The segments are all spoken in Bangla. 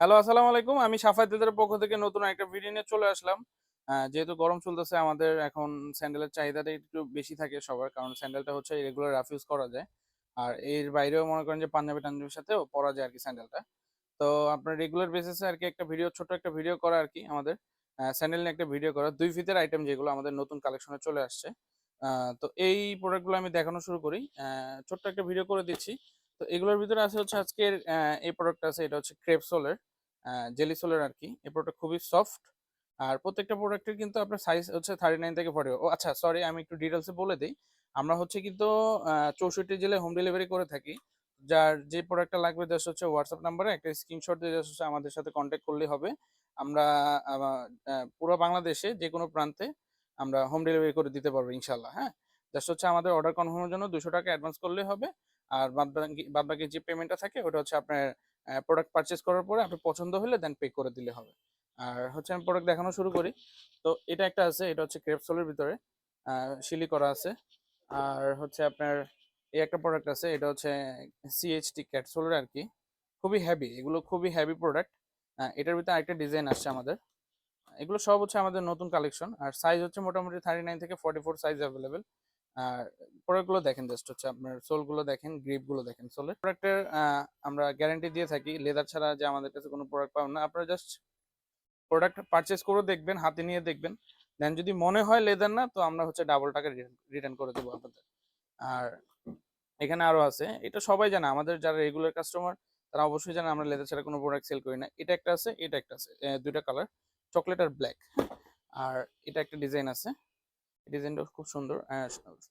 হ্যালো আসসালামু আলাইকুম। আমি সাফায়েতের পক্ষ থেকে নতুন একটা ভিডিও নিয়ে চলে আসলাম। যেহেতু গরম চলতেছে, আমাদের এখন স্যান্ডেলের চাহিদাটা একটু বেশি থাকে সবার, কারণ স্যান্ডেলটা হচ্ছে রেগুলার রাফ ইউজ করা যায়। আর এর বাইরেও মনে করেন যে পাঞ্জাবি টাঞ্জাবির সাথেও পরা যায় আর কি স্যান্ডেলটা তো আপনার রেগুলার বেসিসে আর কি একটা ভিডিও ছোট একটা ভিডিও করা আর কি আমাদের স্যান্ডেল নিয়ে একটা ভিডিও করা। দুই ফিতের আইটেম যেগুলো আমাদের নতুন কালেকশনে চলে আসছে। তো এই প্রোডাক্টগুলো আমি দেখানো শুরু করি। ছোট্ট একটা ভিডিও করে দিচ্ছি। তো এগুলোর ভিতরে আছে হচ্ছে আজকের এই প্রোডাক্ট আছে, এটা হচ্ছে ক্রেপ সোলের জেলি সোলের আর কি এই প্রোডাক্ট খুবই সফট আর প্রত্যেকটা প্রোডাক্টের কিন্তু আপনার সাইজ হচ্ছে থার্টি নাইন থেকে ফর্টি ও আচ্ছা সরি আমি একটু ডিটেলসে বলে দিই। আমরা হচ্ছে কিন্তু চৌষট্টি জেলায় হোম ডেলিভারি করে থাকি। যার যে প্রোডাক্টটা লাগবে জাস্ট হচ্ছে হোয়াটসঅ্যাপ নাম্বারে একটা স্ক্রিনশট দিয়ে জাস্ট হচ্ছে আমাদের সাথে কন্ট্যাক্ট করলেই হবে। আমরা পুরো বাংলাদেশে যে কোনো প্রান্তে আমরা হোম ডেলিভারি করে দিতে পারব ইনশাল্লাহ হ্যাঁ? জাস্ট হচ্ছে আমাদের অর্ডার কনফার্মের জন্য দুশো টাকা অ্যাডভান্স করলেই হবে। আর বাদ বাকি বাদ বাকি যে পেমেন্টটা থাকে, ওটা হচ্ছে আপনার প্রোডাক্ট পারচেস করার পরে আপনার পছন্দ হলে দেন পে করে দিলে হবে। আর হচ্ছে আমি প্রোডাক্ট দেখানো শুরু করি। তো এটা একটা আছে, এটা হচ্ছে ক্রেপসোলের ভিতরে শিলি করা আছে। আর হচ্ছে আপনার এই একটা প্রোডাক্ট আছে, এটা হচ্ছে সিএইচটি ক্যাটসোলের আর কি খুবই হ্যাভি এগুলো খুবই হ্যাভি প্রোডাক্ট এটার ভিতরে আরেকটা ডিজাইন আসছে আমাদের। এগুলো সব হচ্ছে আমাদের নতুন কালেকশন আর সাইজ হচ্ছে মোটামুটি থার্টি নাইন থেকে ফর্টি ফোর সাইজ অ্যাভেলেবেল আর প্রোডাক্টগুলো দেখেন জাস্ট হচ্ছে আপনার সোলগুলো দেখেন গ্রিপগুলো দেখেন সোলের প্রোডাক্টের আমরা গ্যারান্টি দিয়ে থাকি লেদার ছাড়া যে আমাদের কাছে কোনো প্রোডাক্ট পাবেন না। আপনারা জাস্ট প্রোডাক্ট পারচেস করে দেখবেন, হাতে নিয়ে দেখবেন। দেন যদি মনে হয় লেদার না, তো আমরা হচ্ছে ডাবল টাকা রিটার্ন করে দেবো আপনাদের। আর এখানে আরও আছে, এটা সবাই জানে, আমাদের যারা রেগুলার কাস্টমার তারা অবশ্যই জানে আমরা লেদার ছাড়া কোনো প্রোডাক্ট সেল করি না। এটা একটা আছে, এটা একটা আছে দুইটা কালার চকলেট আর ব্ল্যাক আর এটা একটা ডিজাইন আছে। ডিজাইনটা খুব সুন্দর।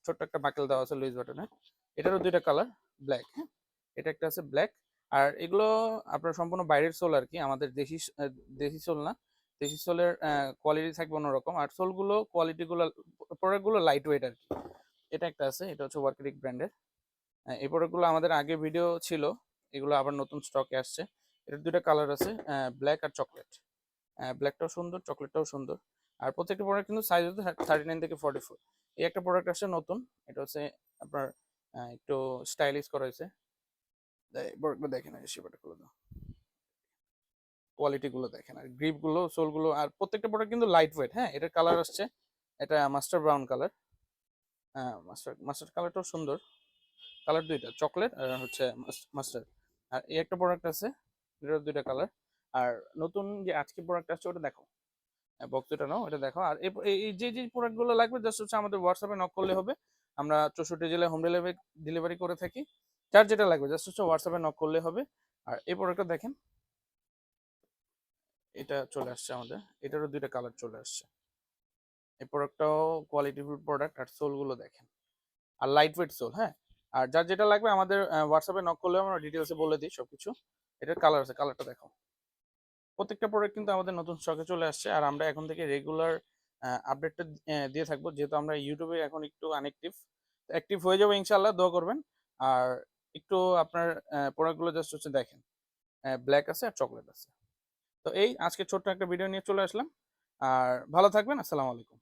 ছোট্ট একটা বাকেল দেওয়া আছে লুইস বাটনে। এটারও দুইটা কালার, ব্ল্যাক হ্যাঁ? এটা একটা আছে ব্ল্যাক। আর এগুলো আপনার সম্পূর্ণ বাইরের সোল আর কি, আমাদের দেশি দেশি সোল না। দেশি সোলের কোয়ালিটি থাকবে অন্যরকম। আর সোলগুলো কোয়ালিটিগুলো প্রোডাক্টগুলো লাইট ওয়েট আর কি। এটা একটা আছে, এটা হচ্ছে ওয়ার্কেরিক ব্র্যান্ডের এই প্রোডাক্টগুলো আমাদের আগে ভিডিও ছিল, এগুলো আবার নতুন স্টকে আসছে। এটার দুইটা কালার আছে ব্ল্যাক আর চকলেট। ব্ল্যাকটাও সুন্দর, চকলেটটাও সুন্দর। আর প্রত্যেকটা প্রোডাক্ট কিন্তু সাইজ হচ্ছে থার্টি নাইন থেকে ফর্টি ফোর এই একটা প্রোডাক্ট আসছে নতুন, এটা হচ্ছে আপনার একটু স্টাইলিশ করা হয়েছে। দেখেন সেবাটা দাও। কোয়ালিটি গুলো দেখেন, আর গ্রিপগুলো সোলগুলো, আর প্রত্যেকটা প্রোডাক্ট কিন্তু লাইট ওয়েট হ্যাঁ? এটার কালার আসছে, এটা মাস্টার ব্রাউন কালার হ্যাঁ মাস্টার মাস্টার কালারটাও সুন্দর। কালার দুইটা চকলেট আর হচ্ছে মাস্টার আর এই একটা প্রোডাক্ট আছে দুইটা কালার আর নতুন যে আজকে প্রোডাক্ট আসছে, ওটা দেখো। বক্সটা নাও, এটা দেখো আর এই যে যে প্রোডাক্টগুলো লাগবে জাস্ট হচ্ছে আমাদের হোয়াটসঅ্যাপে নক করলে হবে। আমরা চৌষট্টি জেলায় হোম ডেলিভারি ডেলিভারি করে থাকি। যার যেটা লাগবে জাস্ট হচ্ছে হোয়াটসঅ্যাপে নক করলে হবে। আর এই প্রোডাক্টটা দেখেন। এটা চলে আসছে আমাদের। এটারও দুইটা কালার চলে আসছে। এই প্রোডাক্টটাও কোয়ালিটিফুল প্রোডাক্ট আর সোলগুলো দেখেন। আর লাইট ওয়েট সোল হ্যাঁ? আর যার যেটা লাগবে, আমাদের হোয়াটসঅ্যাপে নক করলে আমরা ডিটেলসে বলে দিই সবকিছু। এটার কালার আছে কালারটা দেখো প্রত্যেকটা প্রোডাক্ট কিন্তু আমাদের নতুন স্টকে চলে আসছে। আর আমরা এখন থেকে রেগুলার আপডেটটা দিয়ে থাকব। যেহেতু আমরা ইউটিউবে এখন একটু আনএক্টিভ অ্যাক্টিভ হয়ে যাব ইনশাল্লাহ দোয়া করবেন। আর একটু আপনার প্রোডাক্টগুলো জাস্ট হচ্ছে দেখেন ব্ল্যাক আছে আর চকলেট আছে। তো এই আজকে ছোট্ট একটা ভিডিও নিয়ে চলে আসলাম। আর ভালো থাকবেন, আসসালামু আলাইকুম।